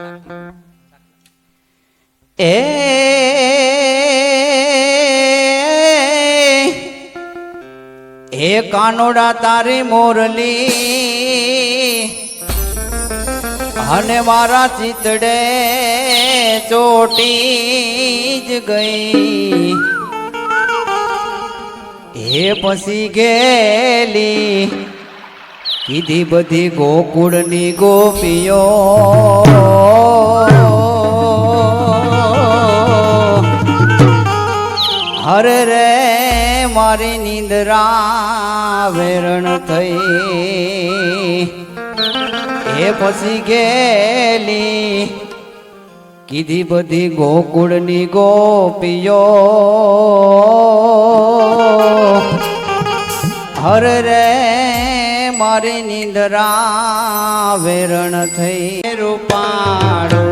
એ હે કાનોડા તારી મોરલી અને મારા ચિતડે ચોટી જ ગઈ. હે પછી ગેલી કીધી બધી ગોકુળની ગોપીઓ. હરે રે, મારી નિંદરા વેરણ થઈ. એ પછી ગેલી, કીધી બધી ગોકુળની ગોપીઓ. હર રે મારી નિંદરા વેરણ થઈ રૂપાળો.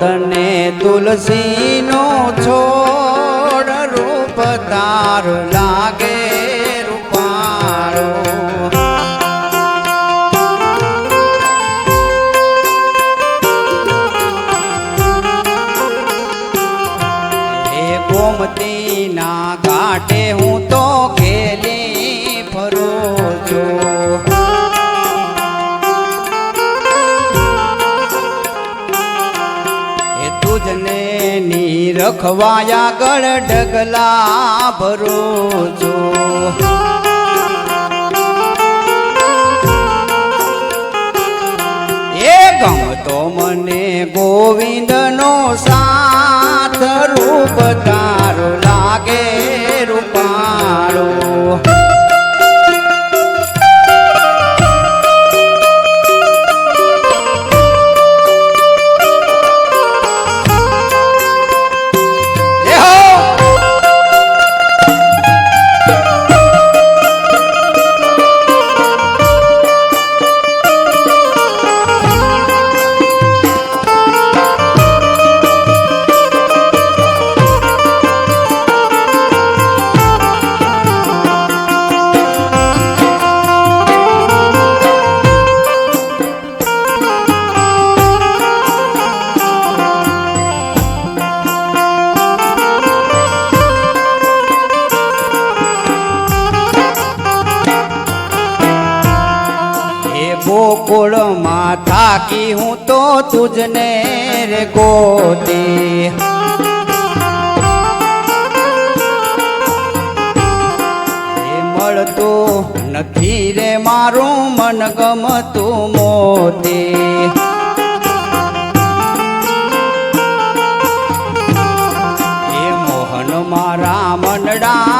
તને તુલસીનો છોડ રૂપ તારું રખવાયા ગળ ડગલા ભરું છું એ ગમતો મને ગોવિંદનો સાથ રૂપ તારો ગોકુળમાં થાકી હું તો તુજને રે ગોતી. મળતું નથી રે મારું મન ગમતું મોતી. મોહન મારા મનડાનો